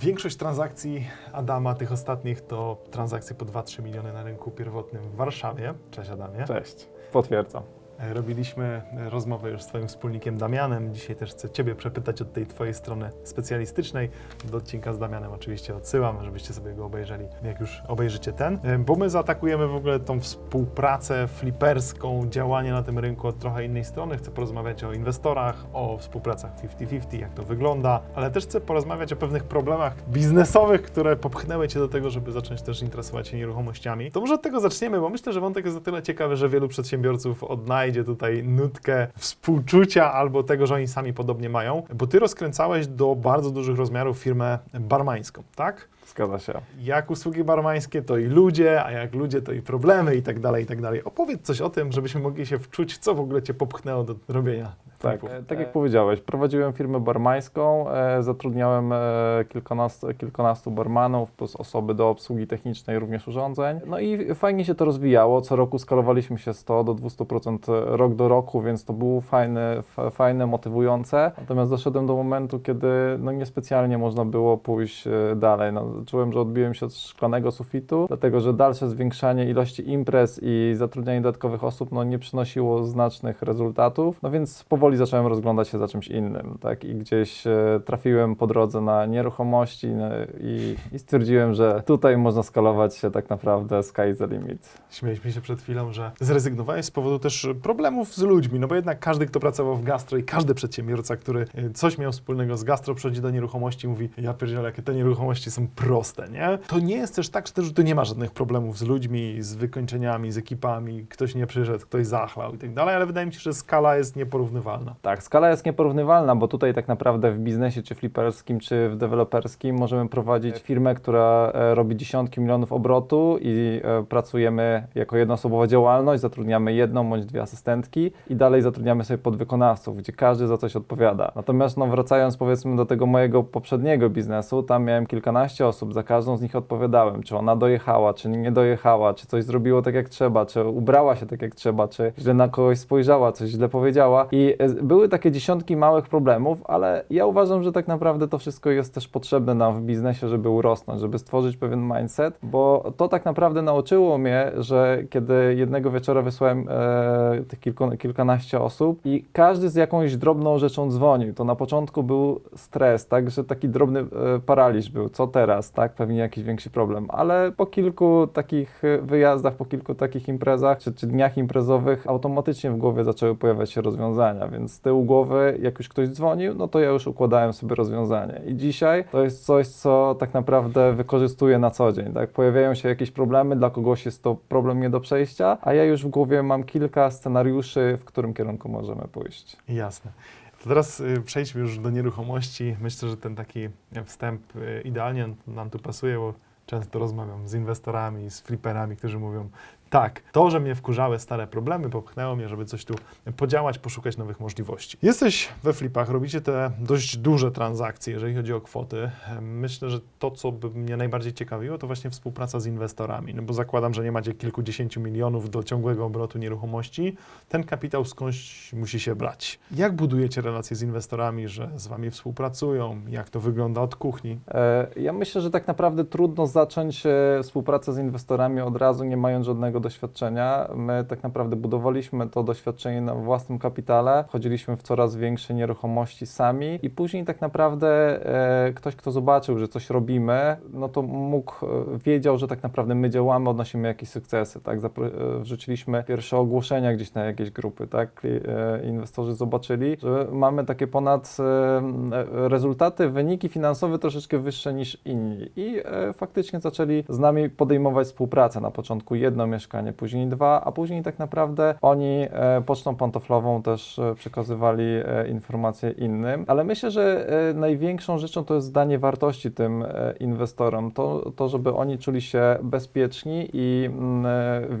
Większość transakcji Adama, tych ostatnich, to transakcje po 2-3 miliony na rynku pierwotnym w Warszawie. Cześć Adamie. Cześć, potwierdzam. E, Robiliśmy e, rozmowę już z Twoim wspólnikiem Damianem. Dzisiaj też chcę Ciebie przepytać od tej Twojej strony specjalistycznej. Do odcinka z Damianem oczywiście odsyłam, żebyście sobie go obejrzeli, jak już obejrzycie ten. E, Bo my zaatakujemy w ogóle tą współpracę fliperską, działanie na tym rynku od trochę innej strony. Chcę porozmawiać o inwestorach, o współpracach 50-50, jak to wygląda, ale też chcę porozmawiać o pewnych problemach biznesowych, które popchnęły Cię do tego, żeby zacząć też interesować się nieruchomościami. To może od tego zaczniemy, bo myślę, że wątek jest o tyle ciekawy, że wielu przedsiębiorców odnajdzie tutaj nutkę współczucia albo tego, że oni sami podobnie mają, bo Ty rozkręcałeś do bardzo dużych rozmiarów firmę barmańską, tak? Zgadza się. Jak usługi barmańskie, to i ludzie, a jak ludzie, to i problemy i tak dalej, i tak dalej. Opowiedz coś o tym, żebyśmy mogli się wczuć, co w ogóle Cię popchnęło do robienia Tak, e, tak jak powiedziałeś, prowadziłem firmę barmańską, e, zatrudniałem e, kilkunastu, kilkunastu barmanów plus osoby do obsługi technicznej również urządzeń. No i fajnie się to rozwijało. Co roku skalowaliśmy się 100 do 200% rok do roku, więc to było fajne, fajne motywujące. Natomiast doszedłem do momentu, kiedy no niespecjalnie można było pójść e, dalej. No, czułem, że odbiłem się od szklanego sufitu, dlatego że dalsze zwiększanie ilości imprez i zatrudnianie dodatkowych osób no, nie przynosiło znacznych rezultatów. No więc powoli zacząłem rozglądać się za czymś innym, tak? I gdzieś e, trafiłem po drodze na nieruchomości no, i, i stwierdziłem, że tutaj można skalować się tak naprawdę sky the limit. Śmieliśmy się przed chwilą, że zrezygnowałeś z powodu też problemów z ludźmi, no bo jednak każdy, kto pracował w gastro i każdy przedsiębiorca, który y, coś miał wspólnego z gastro, przychodzi do nieruchomości i mówi, ja pierdzielę, jakie te nieruchomości są proste, nie? To nie jest też tak, że tu nie ma żadnych problemów z ludźmi, z wykończeniami, z ekipami, ktoś nie przyszedł, ktoś zachlał i tak dalej, ale wydaje mi się, że skala jest nieporównywalna. Tak, skala jest nieporównywalna, bo tutaj tak naprawdę w biznesie, czy fliperskim, czy w deweloperskim możemy prowadzić firmę, która e, robi dziesiątki milionów obrotu i e, pracujemy jako jednoosobowa działalność, zatrudniamy jedną bądź dwie asystentki i dalej zatrudniamy sobie podwykonawców, gdzie każdy za coś odpowiada. Natomiast no, wracając powiedzmy do tego mojego poprzedniego biznesu, tam miałem kilkanaście osób, za każdą z nich odpowiadałem, czy ona dojechała, czy nie dojechała, czy coś zrobiło tak jak trzeba, czy ubrała się tak jak trzeba, czy źle na kogoś spojrzała, coś źle powiedziała. I e, były takie dziesiątki małych problemów, ale ja uważam, że tak naprawdę to wszystko jest też potrzebne nam w biznesie, żeby urosnąć, żeby stworzyć pewien mindset, bo to tak naprawdę nauczyło mnie, że kiedy jednego wieczora wysłałem e, tych kilku, kilkanaście osób i każdy z jakąś drobną rzeczą dzwonił, to na początku był stres, tak, że taki drobny e, paraliż był, co teraz, tak, pewnie jakiś większy problem, ale po kilku takich e, wyjazdach, po kilku takich imprezach, czy, czy dniach imprezowych, automatycznie w głowie zaczęły pojawiać się rozwiązania, więc z tyłu głowy, jak już ktoś dzwonił, no to ja już układałem sobie rozwiązanie. I dzisiaj to jest coś, co tak naprawdę wykorzystuję na co dzień, tak, pojawiają się jakieś problemy, dla kogoś jest to problem nie do przejścia, a ja już w głowie mam kilka scenariuszy, w którym kierunku możemy pójść. Jasne. To teraz y, przejdźmy już do nieruchomości. Myślę, że ten taki wstęp y, idealnie nam tu pasuje, bo często rozmawiam z inwestorami, z fliperami, którzy mówią, tak, to, że mnie wkurzały stare problemy, popchnęło mnie, żeby coś tu podziałać, poszukać nowych możliwości. Jesteś we flipach, robicie te dość duże transakcje, jeżeli chodzi o kwoty. Myślę, że to, co by mnie najbardziej ciekawiło, to właśnie współpraca z inwestorami, no bo zakładam, że nie macie kilkudziesięciu milionów do ciągłego obrotu nieruchomości. Ten kapitał skądś musi się brać. Jak budujecie relacje z inwestorami, że z wami współpracują? Jak to wygląda od kuchni? E, Ja myślę, że tak naprawdę trudno zacząć e, współpracę z inwestorami od razu, nie mając żadnego doświadczenia. My tak naprawdę budowaliśmy to doświadczenie na własnym kapitale, wchodziliśmy w coraz większe nieruchomości sami i później tak naprawdę e, ktoś, kto zobaczył, że coś robimy, no to mógł, e, wiedział, że tak naprawdę my działamy, odnosimy jakieś sukcesy, tak? Zapro- e, wrzuciliśmy pierwsze ogłoszenia gdzieś na jakieś grupy, tak? E, Inwestorzy zobaczyli, że mamy takie ponad rezultaty, wyniki finansowe troszeczkę wyższe niż inni i faktycznie zaczęli z nami podejmować współpracę. Na początku jedno mieszkanie, później dwa, a później tak naprawdę oni e, pocztą pantoflową też e, przekazywali e, informacje innym, ale myślę, że największą rzeczą to jest zdanie wartości tym inwestorom, to, to żeby oni czuli się bezpieczni i mm,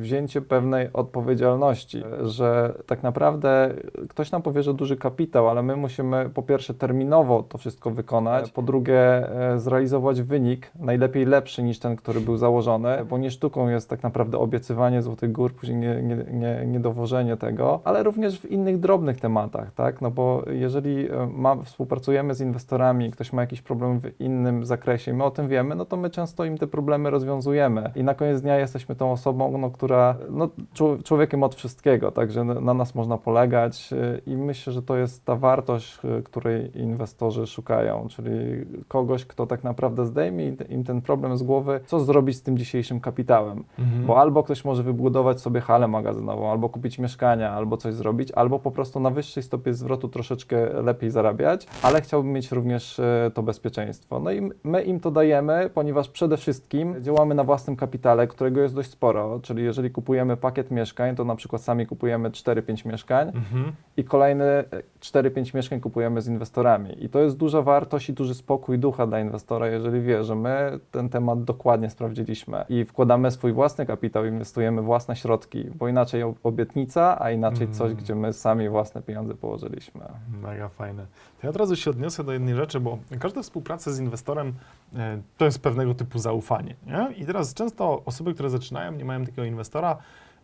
wzięcie pewnej odpowiedzialności, że tak naprawdę ktoś nam powie, że duży kapitał, ale my musimy po pierwsze terminowo to wszystko wykonać, po drugie zrealizować wynik, najlepiej lepszy niż ten, który był założony, bo nie sztuką jest tak naprawdę obiecywanie złotych gór, później nie, nie, nie, niedowożenie tego, ale również w innych drobnych tematach, tak? No bo jeżeli e, ma, współpracujemy z inwestorami, ktoś ma jakiś problem w innym zakresie i my o tym wiemy, no to my często im te problemy rozwiązujemy. I na koniec dnia jesteśmy tą osobą, no, która, no, czł- człowiekiem od wszystkiego, także na, na nas można polegać e, i myślę, że to jest ta wartość, e, której inwestorzy szukają, czyli kogoś, kto tak naprawdę zdejmie im ten problem z głowy, co zrobić z tym dzisiejszym kapitałem. Mhm. Bo albo ktoś może wybudować sobie halę magazynową, albo kupić mieszkania, albo coś zrobić, albo po prostu na wyższej stopie zwrotu troszeczkę lepiej zarabiać, ale chciałbym mieć również e, to bezpieczeństwo. No i my im to dajemy, ponieważ przede wszystkim działamy na własnym kapitale, którego jest dość sporo, czyli jeżeli kupujemy pakiet mieszkań, to na przykład sami kupujemy 4-5 mieszkań Mhm. i kolejne e, 4-5 mieszkań kupujemy z inwestorami. I to jest duża wartość i duży spokój ducha dla inwestora, jeżeli wie, że my ten temat dokładnie sprawdziliśmy i wkładamy swój własny kapitał, inwestujemy własne środki, bo inaczej obietnica, a inaczej coś, Mm. gdzie my sami własne pieniądze położyliśmy. Mega fajne. To ja od razu się odniosę do jednej rzeczy, bo każda współpraca z inwestorem e, to jest pewnego typu zaufanie. Nie? I teraz często osoby, które zaczynają, nie mają takiego inwestora,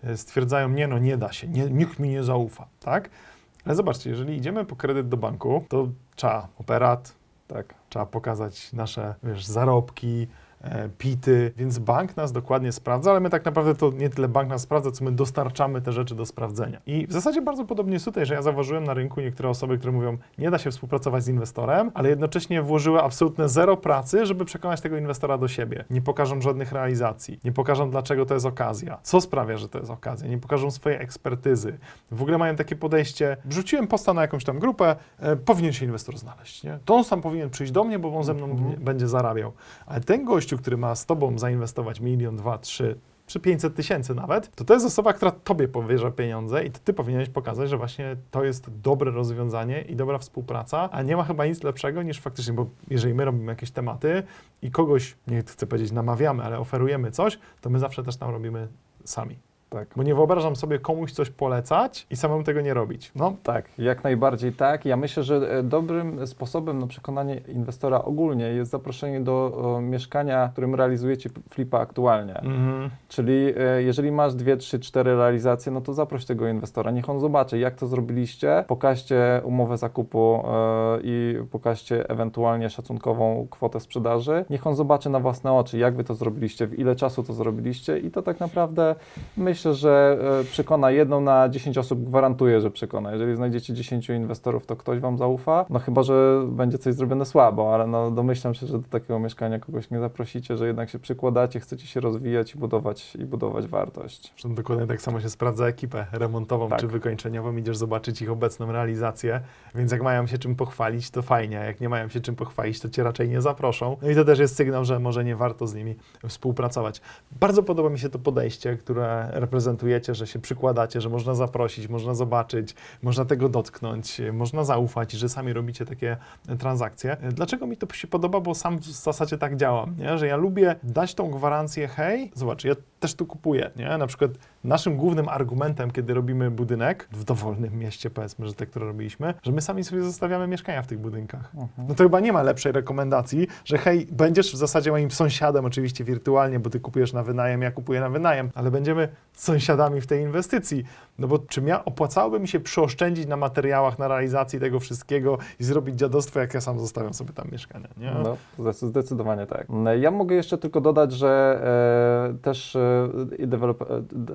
e, stwierdzają, nie no, nie da się, nie, nikt mi nie zaufa, tak? Ale zobaczcie, jeżeli idziemy po kredyt do banku, to trzeba operat, Tak. trzeba pokazać nasze, wiesz, zarobki, pity, więc bank nas dokładnie sprawdza, ale my tak naprawdę to nie tyle bank nas sprawdza, co my dostarczamy te rzeczy do sprawdzenia. I w zasadzie bardzo podobnie jest tutaj, że ja zauważyłem na rynku niektóre osoby, które mówią, nie da się współpracować z inwestorem, ale jednocześnie włożyły absolutne zero pracy, żeby przekonać tego inwestora do siebie. Nie pokażą żadnych realizacji, nie pokażą dlaczego to jest okazja, co sprawia, że to jest okazja, nie pokażą swojej ekspertyzy. W ogóle mają takie podejście, wrzuciłem posta na jakąś tam grupę, e, powinien się inwestor znaleźć, nie? To on sam powinien przyjść do mnie, bo on ze mną Mhm. będzie zarabiał. Ale ten gościu, który ma z tobą zainwestować milion, dwa, trzy, czy 500 tysięcy nawet, to to jest osoba, która tobie powierza pieniądze i to ty powinieneś pokazać, że właśnie to jest dobre rozwiązanie i dobra współpraca, a nie ma chyba nic lepszego niż faktycznie, bo jeżeli my robimy jakieś tematy i kogoś, nie chcę powiedzieć namawiamy, ale oferujemy coś, to my zawsze też tam robimy sami. Tak. Bo nie wyobrażam sobie komuś coś polecać i samemu tego nie robić. No, Tak, jak najbardziej tak. Ja myślę, że e, dobrym sposobem na przekonanie inwestora ogólnie jest zaproszenie do e, mieszkania, w którym realizujecie flipa aktualnie. mhm. Czyli e, jeżeli masz dwie, trzy, cztery realizacje, no to zaproś tego inwestora, niech on zobaczy, jak to zrobiliście, pokażcie umowę zakupu e, i pokażcie ewentualnie szacunkową kwotę sprzedaży. Niech on zobaczy na własne oczy, jak wy to zrobiliście, w ile czasu to zrobiliście i to tak naprawdę myślę, że e, przekona jedną na 10 osób, gwarantuję, że przekona. Jeżeli znajdziecie 10 inwestorów, to ktoś wam zaufa, no chyba, że będzie coś zrobione słabo, ale no domyślam się, że do takiego mieszkania kogoś nie zaprosicie, że jednak się przykładacie, chcecie się rozwijać i budować, i budować wartość. Zresztą dokładnie tak samo się sprawdza ekipę remontową Tak. czy wykończeniową. Idziesz zobaczyć ich obecną realizację, więc jak mają się czym pochwalić, to fajnie, jak nie mają się czym pochwalić, to cię raczej nie zaproszą. No i to też jest sygnał, że może nie warto z nimi współpracować. Bardzo podoba mi się to podejście, które reprezentujecie, że się przykładacie, że można zaprosić, można zobaczyć, można tego dotknąć, można zaufać że sami robicie takie transakcje. Dlaczego mi to się podoba? Bo sam w zasadzie tak działam, nie? że ja lubię dać tą gwarancję, hej, zobacz, ja też tu kupuję, nie? Na przykład naszym głównym argumentem, kiedy robimy budynek w dowolnym mieście, powiedzmy, że te, które robiliśmy, że my sami sobie zostawiamy mieszkania w tych budynkach. No to chyba nie ma lepszej rekomendacji, że hej, będziesz w zasadzie moim sąsiadem, oczywiście wirtualnie, bo ty kupujesz na wynajem, ja kupuję na wynajem, ale będziemy sąsiadami w tej inwestycji. No bo czym ja opłacałoby mi się przyoszczędzić na materiałach, na realizacji tego wszystkiego i zrobić dziadostwo, jak ja sam zostawiam sobie tam mieszkania, nie? No, zdecy- zdecydowanie tak. Ja mogę jeszcze tylko dodać, że e, też, e,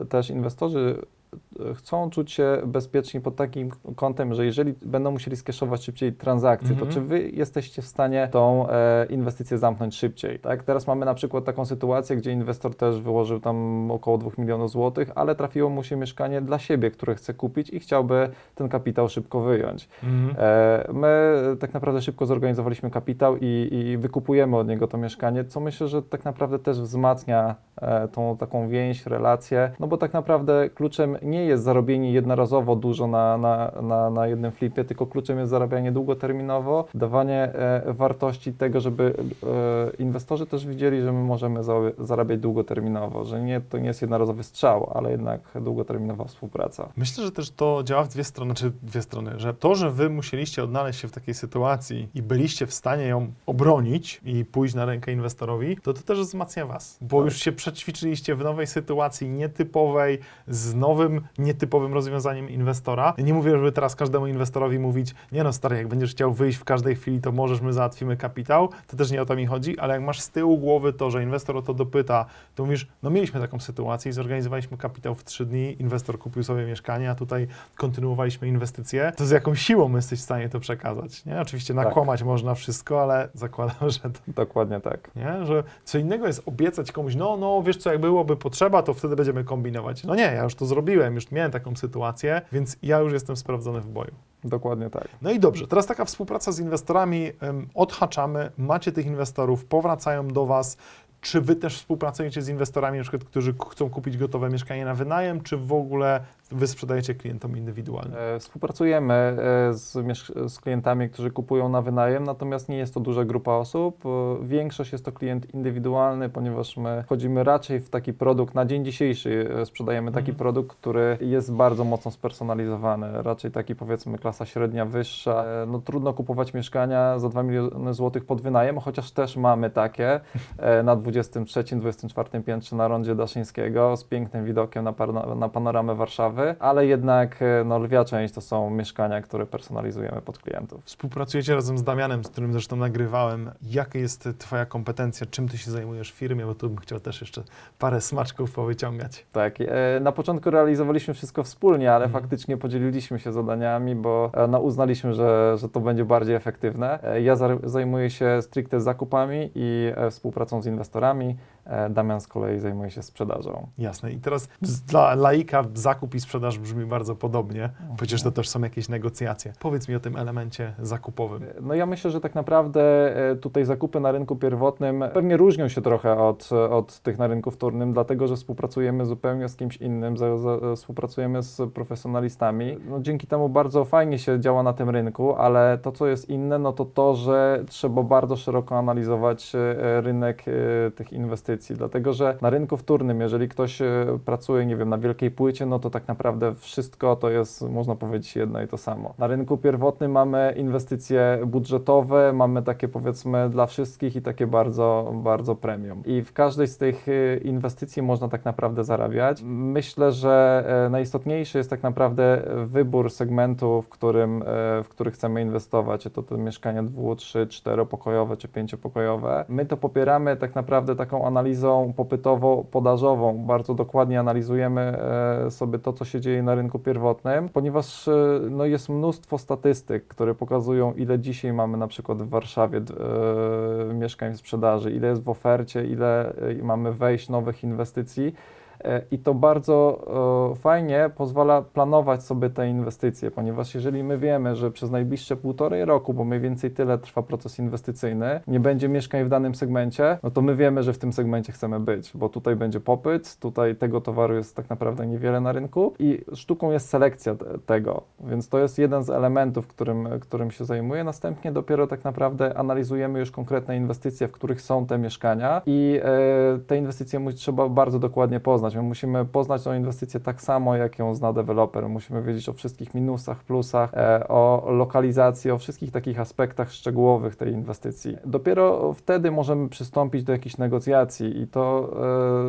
e, też inwestorzy e, chcą czuć się bezpieczni pod takim kątem, że jeżeli będą musieli skeszować szybciej transakcje, Mhm. to czy wy jesteście w stanie tą e, inwestycję zamknąć szybciej? Tak? Teraz mamy na przykład taką sytuację, gdzie inwestor też wyłożył tam około 2 milionów złotych, ale trafiło mu się mieszkanie dla siebie, które chce kupić i chciałby ten kapitał szybko wyjąć. Mhm. E, My tak naprawdę szybko zorganizowaliśmy kapitał i, i wykupujemy od niego to mieszkanie, co myślę, że tak naprawdę też wzmacnia e, tą taką więź, relację, no bo tak naprawdę kluczem kluczem nie jest zarobienie jednorazowo dużo na, na, na, na jednym flipie, tylko kluczem jest zarabianie długoterminowo, dawanie e, wartości tego, żeby e, inwestorzy też widzieli, że my możemy za, zarabiać długoterminowo, że nie, to nie jest jednorazowy strzał, ale jednak długoterminowa współpraca. Myślę, że też to działa w dwie strony, czy dwie strony, że to, że wy musieliście odnaleźć się w takiej sytuacji i byliście w stanie ją obronić i pójść na rękę inwestorowi, to to też wzmacnia was, bo Tak. już się przećwiczyliście w nowej sytuacji nietypowej, z nowym, nietypowym rozwiązaniem inwestora. Nie mówię, żeby teraz każdemu inwestorowi mówić, nie no stary, jak będziesz chciał wyjść w każdej chwili, to możesz, my załatwimy kapitał, to też nie o to mi chodzi, ale jak masz z tyłu głowy to, że inwestor o to dopyta, to mówisz, no mieliśmy taką sytuację i zorganizowaliśmy kapitał w trzy dni, inwestor kupił sobie mieszkanie, a tutaj kontynuowaliśmy inwestycje, to z jaką siłą jesteś w stanie to przekazać, nie? Oczywiście Tak. nakłamać można wszystko, ale zakładam, że to Dokładnie tak. nie? Że co innego jest obiecać komuś, no, no, wiesz co, jak byłoby potrzeba, to wtedy będziemy kombinować. No nie, ja już to zrobiłem, już miałem taką sytuację, więc ja już jestem sprawdzony w boju. Dokładnie tak. No i dobrze, teraz taka współpraca z inwestorami, odhaczamy, macie tych inwestorów, powracają do Was. Czy Wy też współpracujecie z inwestorami, na przykład, którzy chcą kupić gotowe mieszkanie na wynajem, czy w ogóle Wy sprzedajecie klientom indywidualnie? E, Współpracujemy e, z, z klientami, którzy kupują na wynajem, natomiast nie jest to duża grupa osób. E, Większość jest to klient indywidualny, ponieważ my wchodzimy raczej w taki produkt, na dzień dzisiejszy sprzedajemy taki Mhm. produkt, który jest bardzo mocno spersonalizowany, raczej taki powiedzmy klasa średnia, wyższa. No trudno kupować mieszkania za 2 miliony złotych pod wynajem, chociaż też mamy takie na 23-24 piętrze na rondzie Daszyńskiego z pięknym widokiem na, na panoramę Warszawy, ale jednak e, no, lwia część to są mieszkania, które personalizujemy pod klientów. Współpracujecie razem z Damianem, z którym zresztą nagrywałem. Jaka jest Twoja kompetencja? Czym Ty się zajmujesz w firmie? Bo tu bym chciał też jeszcze parę smaczków powyciągać. Tak, e, na początku realizowaliśmy wszystko wspólnie, ale Mhm. faktycznie podzieliliśmy się zadaniami, bo e, no, uznaliśmy, że, że to będzie bardziej efektywne. Ja za- zajmuję się stricte zakupami i współpracą z inwestorami. Damian z kolei zajmuje się sprzedażą. Jasne. I teraz dla laika zakup i sprzedaż brzmi bardzo podobnie. Przecież to też są jakieś negocjacje. Powiedz mi o tym elemencie zakupowym. No ja myślę, że tak naprawdę e, tutaj zakupy na rynku pierwotnym pewnie różnią się trochę od, od tych na rynku wtórnym, dlatego że współpracujemy zupełnie z kimś innym, za, za, współpracujemy z profesjonalistami. No, dzięki temu bardzo fajnie się działa na tym rynku, ale to, co jest inne, no to to, że trzeba bardzo szeroko analizować e, rynek e, tych inwestycji, dlatego że na rynku wtórnym, jeżeli ktoś pracuje, nie wiem, na wielkiej płycie, no to tak naprawdę wszystko to jest, można powiedzieć, jedno i to samo. Na rynku pierwotnym mamy inwestycje budżetowe, mamy takie powiedzmy dla wszystkich i takie bardzo, bardzo premium. I w każdej z tych e, inwestycji można tak naprawdę zarabiać. Myślę, że e, najistotniejszy jest tak naprawdę wybór segmentu, w którym, e, w który chcemy inwestować. Czy to te mieszkania dwu, trzy, czteropokojowe czy pięciopokojowe. My to popieramy tak naprawdę taką analizą popytowo-podażową. Bardzo dokładnie analizujemy e, sobie to, co się dzieje na rynku pierwotnym, ponieważ e, no, jest mnóstwo statystyk, które pokazują, ile dzisiaj mamy na przykład w Warszawie e, mieszkań w sprzedaży, ile jest w ofercie, ile e, mamy wejść nowych inwestycji. E, I to bardzo e, fajnie pozwala planować sobie te inwestycje, ponieważ jeżeli my wiemy, że przez najbliższe półtorej roku, bo mniej więcej tyle trwa proces inwestycyjny, nie będzie mieszkań w danym segmencie, no to my wiemy, że w tym segmencie chcemy być, bo tutaj będzie popyt, tutaj tego towaru jest tak naprawdę niewiele na rynku i sztuką jest selekcja te- tego, więc to jest jeden z elementów, którym, którym się zajmuję. Następnie dopiero tak naprawdę analizujemy już konkretne inwestycje, w których są te mieszkania i e, te inwestycje trzeba bardzo dokładnie poznać. My musimy poznać tą inwestycję tak samo, jak ją zna deweloper. Musimy wiedzieć o wszystkich minusach, plusach, e, o lokalizacji, o wszystkich takich aspektach szczegółowych tej inwestycji. Dopiero wtedy możemy przystąpić do jakichś negocjacji i to,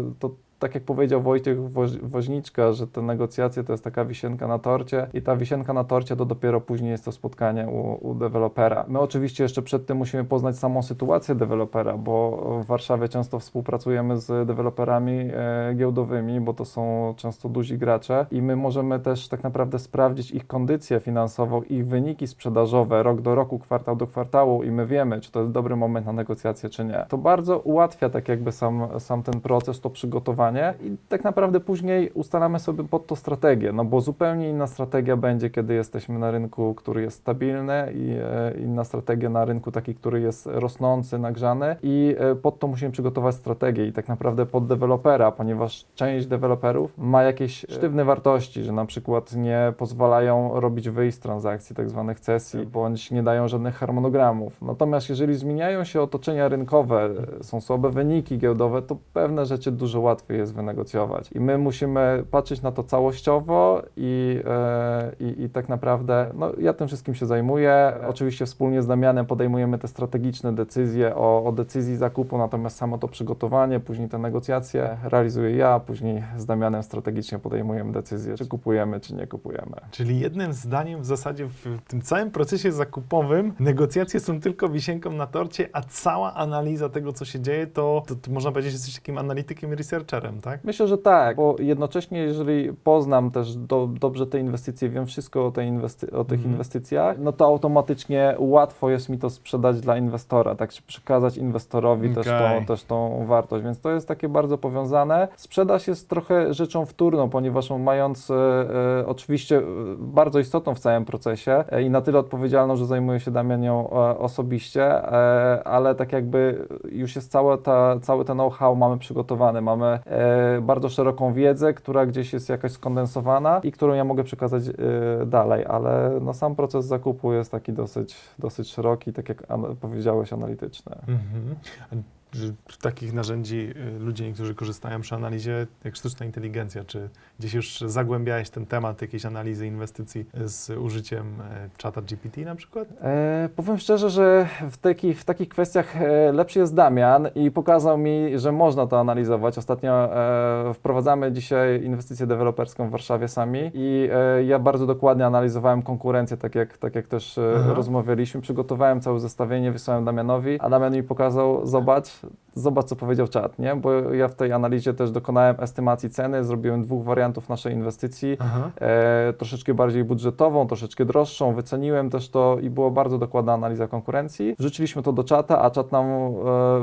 e, to tak jak powiedział Wojciech Woź- Woźniczka, że te negocjacje to jest taka wisienka na torcie i ta wisienka na torcie to dopiero później jest to spotkanie u, u dewelopera. My oczywiście jeszcze przed tym musimy poznać samą sytuację dewelopera, bo w Warszawie często współpracujemy z deweloperami e, giełdowymi, bo to są często duzi gracze i my możemy też tak naprawdę sprawdzić ich kondycję finansową, ich wyniki sprzedażowe rok do roku, kwartał do kwartału i my wiemy, czy to jest dobry moment na negocjacje, czy nie. To bardzo ułatwia tak jakby sam, sam ten proces, to przygotowanie i tak naprawdę później ustalamy sobie pod to strategię, no bo zupełnie inna strategia będzie, kiedy jesteśmy na rynku, który jest stabilny i e, inna strategia na rynku taki, który jest rosnący, nagrzany i e, pod to musimy przygotować strategię i tak naprawdę pod dewelopera, ponieważ część deweloperów ma jakieś sztywne wartości, że na przykład nie pozwalają robić wyjść z transakcji, tak zwanych cesji, bądź nie dają żadnych harmonogramów. Natomiast jeżeli zmieniają się otoczenia rynkowe, e, są słabe wyniki giełdowe, to pewne rzeczy dużo łatwiej jest wynegocjować. I my musimy patrzeć na to całościowo i, e, i, i tak naprawdę, no ja tym wszystkim się zajmuję. Oczywiście wspólnie z Damianem podejmujemy te strategiczne decyzje o, o decyzji zakupu, natomiast samo to przygotowanie, później te negocjacje realizuję ja, później z Damianem strategicznie podejmujemy decyzję, czy kupujemy, czy nie kupujemy. Czyli jednym zdaniem w zasadzie w tym całym procesie zakupowym negocjacje są tylko wisienką na torcie, a cała analiza tego, co się dzieje, to, to, to można powiedzieć, że jesteś takim analitykiem i tak? Myślę, że tak, bo jednocześnie, jeżeli poznam też do, dobrze te inwestycje, wiem wszystko o, tej inwesty- o tych Mhm. inwestycjach, no to automatycznie łatwo jest mi to sprzedać dla inwestora, tak przekazać inwestorowi też, Okej. tą, też tą wartość, więc to jest takie bardzo powiązane. Sprzedaż jest trochę rzeczą wtórną, ponieważ mając e, e, oczywiście e, bardzo istotną w całym procesie e, i na tyle odpowiedzialną, że zajmuję się Damian nią e, osobiście, e, ale tak jakby już jest całe, ta, cały ten know-how mamy przygotowany, mamy e, bardzo szeroką wiedzę, która gdzieś jest jakoś skondensowana i którą ja mogę przekazać e, dalej, ale no, sam proces zakupu jest taki dosyć, dosyć szeroki, tak jak powiedziałeś, analityczny. Mhm. Że takich narzędzi y, ludzie niektórzy korzystają przy analizie jak sztuczna inteligencja. Czy gdzieś już zagłębiałeś ten temat jakiejś analizy inwestycji z użyciem e, czata GPT na przykład? E, powiem szczerze, że w, takich w takich kwestiach e, lepszy jest Damian i pokazał mi, że można to analizować. Ostatnio e, wprowadzamy dzisiaj inwestycję deweloperską w Warszawie sami i e, ja bardzo dokładnie analizowałem konkurencję, tak jak, tak jak też e, Aha. rozmawialiśmy. Przygotowałem całe zestawienie, wysłałem Damianowi, a Damian mi pokazał, zobacz, zobacz co powiedział czat, nie? Bo ja w tej analizie też dokonałem estymacji ceny, zrobiłem dwóch wariantów naszej inwestycji e, troszeczkę bardziej budżetową, troszeczkę droższą. Wyceniłem też to i była bardzo dokładna analiza konkurencji. Wrzuciliśmy to do czata, a czat nam e,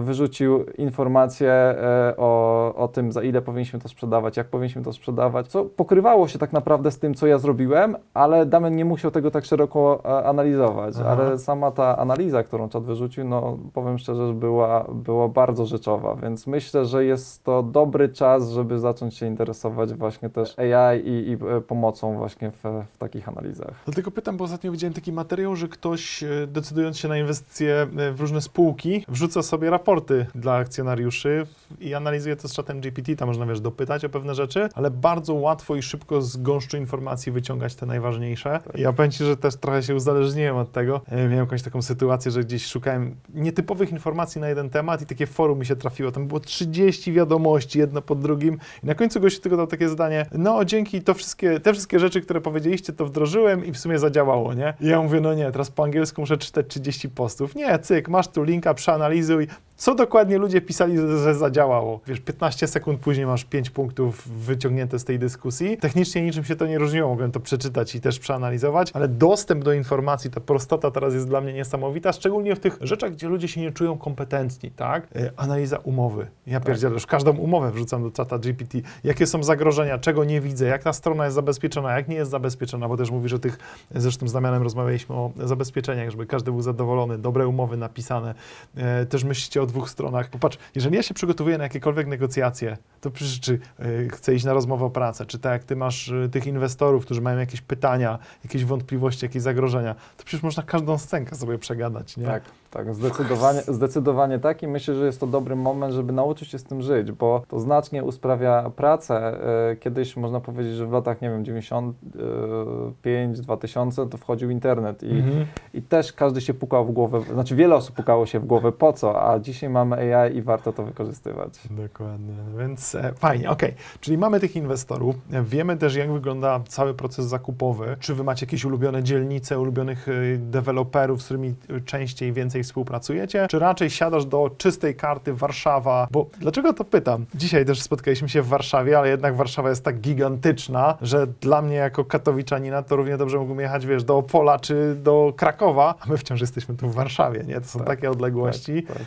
wyrzucił informacje e, o, o tym, za ile powinniśmy to sprzedawać, jak powinniśmy to sprzedawać, co pokrywało się tak naprawdę z tym, co ja zrobiłem, ale Damian nie musiał tego tak szeroko e, analizować. Aha. Ale sama ta analiza, którą czat wyrzucił, no powiem szczerze, że była, była bardzo rzeczowa, więc myślę, że jest to dobry czas, żeby zacząć się interesować właśnie też AI i, i e, pomocą właśnie w, w takich analizach. Dlatego pytam, bo ostatnio widziałem taki materiał, że ktoś e, decydując się na inwestycje e, w różne spółki, wrzuca sobie raporty dla akcjonariuszy i analizuje to z czatem GPT. Tam można, wiesz, dopytać o pewne rzeczy, ale bardzo łatwo i szybko z gąszczu informacji wyciągać te najważniejsze. Ja powiem Ci, że też trochę się uzależniłem od tego. Miałem jakąś taką sytuację, że gdzieś szukałem nietypowych informacji na jeden temat i takie forum mi się trafiło. Tam było 30 wiadomości, jedno po drugim i na końcu gościu tylko dał takie zdanie, no dzięki to wszystkie, te wszystkie rzeczy, które powiedzieliście, to wdrożyłem i w sumie zadziałało, nie? I ja mówię, no nie, teraz po angielsku muszę czytać 30 postów. Nie, cyk, masz tu linka, przeanalizuj, co dokładnie ludzie pisali, że zadziałało. Wiesz, 15 sekund później masz 5 punktów wyciągnięte z tej dyskusji. Technicznie niczym się to nie różniło, mogłem to przeczytać i też przeanalizować, ale dostęp do informacji, ta prostota teraz jest dla mnie niesamowita, szczególnie w tych rzeczach, gdzie ludzie się nie czują kompetentni, tak? E, Analiza umowy. Ja pierdzielę, już każdą umowę wrzucam do czata GPT. Jakie są zagrożenia, czego nie widzę, jak ta strona jest zabezpieczona, jak nie jest zabezpieczona, bo też mówisz o tych, zresztą z Damianem rozmawialiśmy o zabezpieczeniach, żeby każdy był zadowolony, dobre umowy napisane. E, też myślicie o dwóch stronach. Popatrz, jeżeli ja się przygotowuję na jakiekolwiek negocjacje, to przecież czy e, chcę iść na rozmowę o pracę, czy tak jak ty masz e, tych inwestorów, którzy mają jakieś pytania, jakieś wątpliwości, jakieś zagrożenia, to przecież można każdą scenkę sobie przegadać, nie? Tak, tak, zdecydowanie, zdecydowanie tak i myślę, że jest to dobry moment, żeby nauczyć się z tym żyć, bo to znacznie usprawia pracę. E, Kiedyś można powiedzieć, że w latach, nie wiem, 95, 2000 to wchodził internet i, Mhm. i też każdy się pukał w głowę, znaczy wiele osób pukało się w głowę, po co, a dzisiaj mamy AI i warto to wykorzystywać. Dokładnie, więc e, fajnie, okej. Czyli mamy tych inwestorów, wiemy też jak wygląda cały proces zakupowy. Czy wy macie jakieś ulubione dzielnice, ulubionych e, deweloperów, z którymi e, częściej, więcej współpracujecie, czy raczej siadasz do czystej karty Warszawa? Bo dlaczego to pytam? Dzisiaj też spotkaliśmy się w Warszawie, ale jednak Warszawa jest tak gigantyczna, że dla mnie jako katowiczanina to równie dobrze mógłbym jechać, wiesz, do Opola czy do Krakowa, a my wciąż jesteśmy tu w Warszawie, nie? To są Tak, takie odległości. Tak, tak.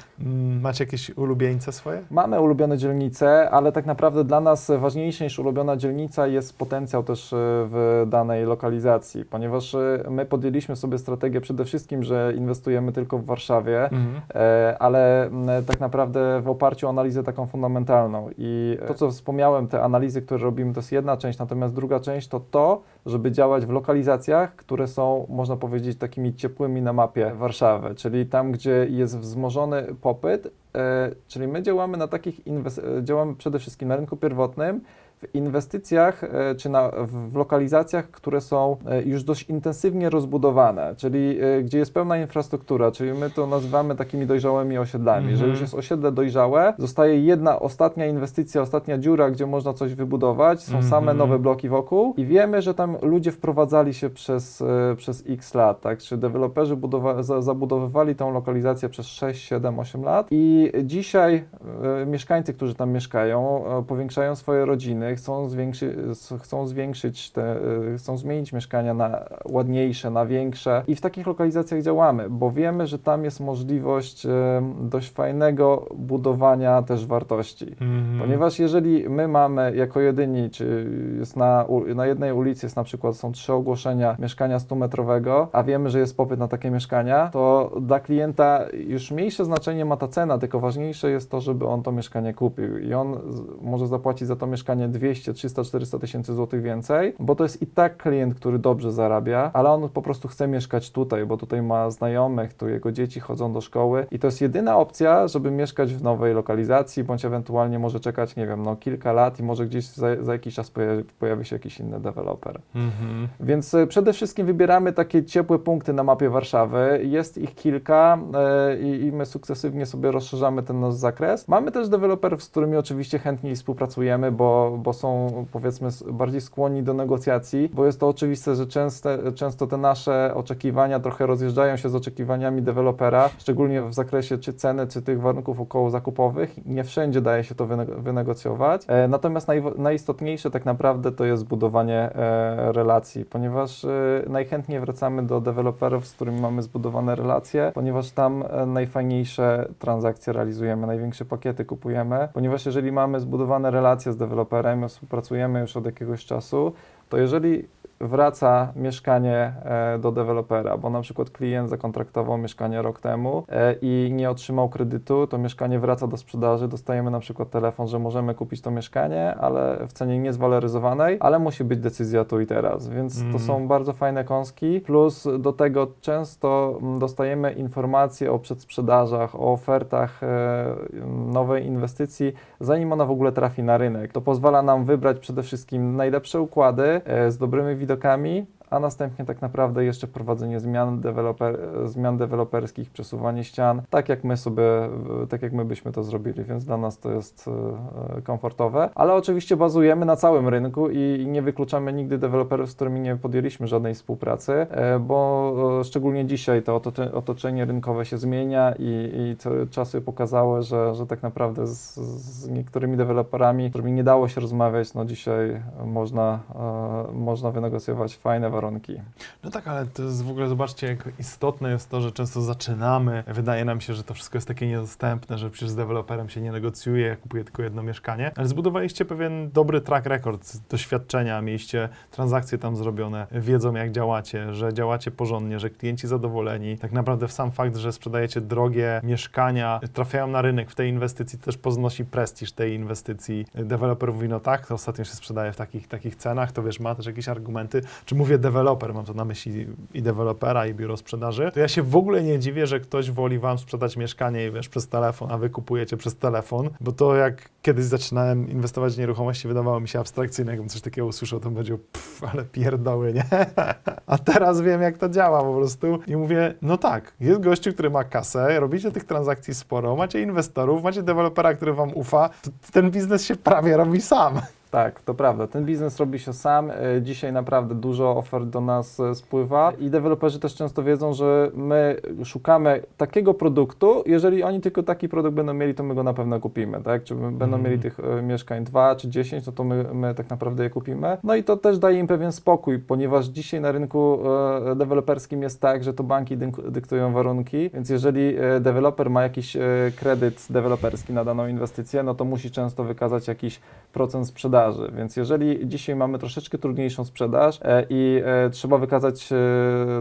Macie jakieś ulubieńce swoje? Mamy ulubione dzielnice, ale tak naprawdę dla nas ważniejsze niż ulubiona dzielnica jest potencjał też e, w danej lokalizacji, ponieważ e, my podjęliśmy sobie strategię przede wszystkim, że inwestujemy tylko w Warszawie, Mhm. E, ale tak naprawdę w oparciu o analizę taką fundamentalną. I to, co wspomniałem, te analizy, które robimy, to jest jedna część, natomiast druga część to to, żeby działać w lokalizacjach, które są, można powiedzieć, takimi ciepłymi na mapie Warszawy, czyli tam, gdzie jest wzmożony popyt, e, czyli my działamy na takich, e, działamy przede wszystkim na rynku pierwotnym, w inwestycjach e, czy na, w, lokalizacjach, które są e, już dość intensywnie rozbudowane, czyli e, gdzie jest pełna infrastruktura, czyli my to nazywamy takimi dojrzałymi osiedlami. Mhm. Że już jest osiedle dojrzałe, zostaje jedna ostatnia inwestycja, ostatnia dziura, gdzie można coś wybudować, są same Mhm. nowe bloki wokół i wiemy, że tam ludzie wprowadzali się przez, przez x lat, tak? Czy deweloperzy budowa- za, zabudowywali tą lokalizację przez 6, 7, 8 lat i dzisiaj mieszkańcy, którzy tam mieszkają, powiększają swoje rodziny, chcą, zwiększy, chcą zwiększyć te, e, chcą zmienić mieszkania na ładniejsze, na większe i w takich lokalizacjach działamy, bo wiemy, że tam jest możliwość e, dość fajnego budowania też wartości. Mhm. Ponieważ jeżeli my mamy jako jedyni, czy jest na, na jednej ulicy jest na przykład są trzy ogłoszenia mieszkania 100-metrowego, a wiemy, że jest popyt na takie mieszkania, to dla klienta już mniejsze znaczenie ma ta cena, tylko ważniejsze jest to, żeby on to mieszkanie kupił i on może zapłacić za to mieszkanie 200, 300, 400 tysięcy złotych więcej, bo to jest i tak klient, który dobrze zarabia, ale on po prostu chce mieszkać tutaj, bo tutaj ma znajomych, tu jego dzieci chodzą do szkoły i to jest jedyna opcja, żeby mieszkać w nowej lokalizacji, bądź ewentualnie może czekać, nie wiem, no kilka lat i może gdzieś za, za jakiś czas pojawi, pojawi się jakiś inny deweloper. Mhm. Więc e, przede wszystkim wybieramy takie ciepłe punkty na mapie Warszawy. Jest ich kilka i, i my sukcesywnie sobie rozszerzamy ten nasz zakres. Mamy też deweloperów, z którymi oczywiście chętniej współpracujemy, bo, bo są powiedzmy bardziej skłonni do negocjacji, bo jest to oczywiste, że częste, często te nasze oczekiwania trochę rozjeżdżają się z oczekiwaniami dewelopera, szczególnie w zakresie czy ceny, czy tych warunków około zakupowych. Nie wszędzie daje się to wyne- wynegocjować. E, natomiast naj, najistotniejsze tak naprawdę to jest budowanie e, relacji, ponieważ e, najchętniej wracamy do deweloperów, z którymi mamy zbudowane relacje, ponieważ tam najfajniejsze transakcje realizujemy, największe pakiety kupujemy, ponieważ jeżeli mamy zbudowane relacje z deweloperem, współpracujemy już od jakiegoś czasu, to jeżeli wraca mieszkanie e, do dewelopera, bo na przykład klient zakontraktował mieszkanie rok temu e, i nie otrzymał kredytu, to mieszkanie wraca do sprzedaży, dostajemy na przykład telefon, że możemy kupić to mieszkanie, ale w cenie niezwaloryzowanej, ale musi być decyzja tu i teraz, więc to Mhm. są bardzo fajne kąski, plus do tego często mm, dostajemy informacje o przedsprzedażach, o ofertach e, nowej inwestycji, zanim ona w ogóle trafi na rynek. To pozwala nam wybrać przede wszystkim najlepsze układy z dobrymi widokami, a następnie tak naprawdę jeszcze prowadzenie zmian, deweloper, zmian deweloperskich, przesuwanie ścian, tak jak my sobie, tak jak my byśmy to zrobili, więc dla nas to jest e, komfortowe, ale oczywiście bazujemy na całym rynku i, nie wykluczamy nigdy deweloperów, z którymi nie podjęliśmy żadnej współpracy, e, bo e, szczególnie dzisiaj to otocze- otoczenie rynkowe się zmienia i, i czasy pokazały, że, że tak naprawdę z, z niektórymi deweloperami, z którymi nie dało się rozmawiać, no dzisiaj można, można wynegocjować fajne warunki. No tak, ale to jest w ogóle, zobaczcie, jak istotne jest to, że często zaczynamy. Wydaje nam się, że to wszystko jest takie niedostępne, że przecież z deweloperem się nie negocjuje, kupuje tylko jedno mieszkanie. Ale zbudowaliście pewien dobry track record doświadczenia, mieliście transakcje tam zrobione, wiedzą jak działacie, że działacie porządnie, że klienci zadowoleni. Tak naprawdę w sam fakt, że sprzedajecie drogie mieszkania, trafiają na rynek w tej inwestycji, też podnosi prestiż tej inwestycji. Deweloper mówi, no tak, to ostatnio się sprzedaje w takich, takich cenach, to wiesz, ma też jakieś argumenty. Czy mówię deweloper, mam to na myśli i dewelopera, i biuro sprzedaży, to ja się w ogóle nie dziwię, że ktoś woli wam sprzedać mieszkanie i wiesz, przez telefon, a wy kupujecie przez telefon, bo to jak kiedyś zaczynałem inwestować w nieruchomości, wydawało mi się abstrakcyjne, jakbym coś takiego usłyszał, to powiedział, pff, ale pierdoły, nie? A teraz wiem, jak to działa po prostu i mówię, no tak, jest gościu, który ma kasę, robicie tych transakcji sporo, macie inwestorów, macie dewelopera, który wam ufa, ten biznes się prawie robi sam. Tak, to prawda. Ten biznes robi się sam. E, Dzisiaj naprawdę dużo ofert do nas e, spływa i deweloperzy też często wiedzą, że my szukamy takiego produktu. Jeżeli oni tylko taki produkt będą mieli, to my go na pewno kupimy. Tak? Czy będą Mhm. mieli tych e, mieszkań 2 czy 10, no to my, my tak naprawdę je kupimy. No i to też daje im pewien spokój, ponieważ dzisiaj na rynku deweloperskim jest tak, że to banki dyktują warunki, więc jeżeli deweloper ma jakiś kredyt deweloperski na daną inwestycję, no to musi często wykazać jakiś procent sprzedaży. Więc jeżeli dzisiaj mamy troszeczkę trudniejszą sprzedaż e, i e, trzeba wykazać e,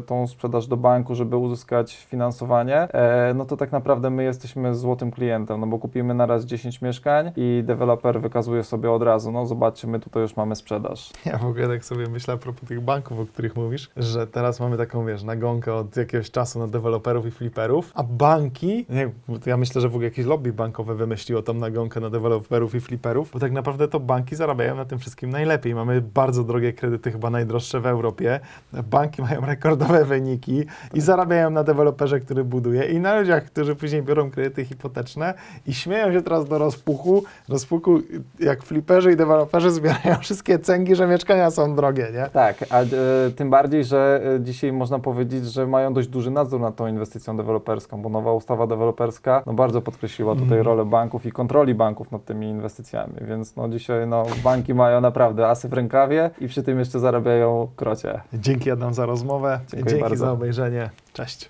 tą sprzedaż do banku, żeby uzyskać finansowanie, no to tak naprawdę my jesteśmy złotym klientem, no bo kupimy na raz 10 mieszkań i deweloper wykazuje sobie od razu, no zobaczcie, my tutaj już mamy sprzedaż. Ja w ogóle tak sobie myślę a propos tych banków, o których mówisz, że teraz mamy taką, wiesz, nagonkę od jakiegoś czasu na deweloperów i fliperów, a banki, nie, ja myślę, że w ogóle jakieś lobby bankowe wymyśliło tą nagonkę na deweloperów i fliperów, bo tak naprawdę to banki zarabiają na tym wszystkim najlepiej. Mamy bardzo drogie kredyty, chyba najdroższe w Europie. Banki mają rekordowe wyniki i zarabiają na deweloperze, który buduje i na ludziach, którzy później biorą kredyty hipoteczne i śmieją się teraz do rozpuchu, rozpuchu jak fliperzy i deweloperzy zbierają wszystkie cęgi, że mieszkania są drogie, nie? Tak, a e, tym bardziej, że e, dzisiaj można powiedzieć, że mają dość duży nadzór nad tą inwestycją deweloperską, bo nowa ustawa deweloperska no, bardzo podkreśliła tutaj Mhm. rolę banków i kontroli banków nad tymi inwestycjami, więc no, dzisiaj no, banki mają naprawdę asy w rękawie i przy tym jeszcze zarabiają krocie. Dzięki Adam za rozmowę, Dziękuję dzięki bardzo. za obejrzenie. Cześć.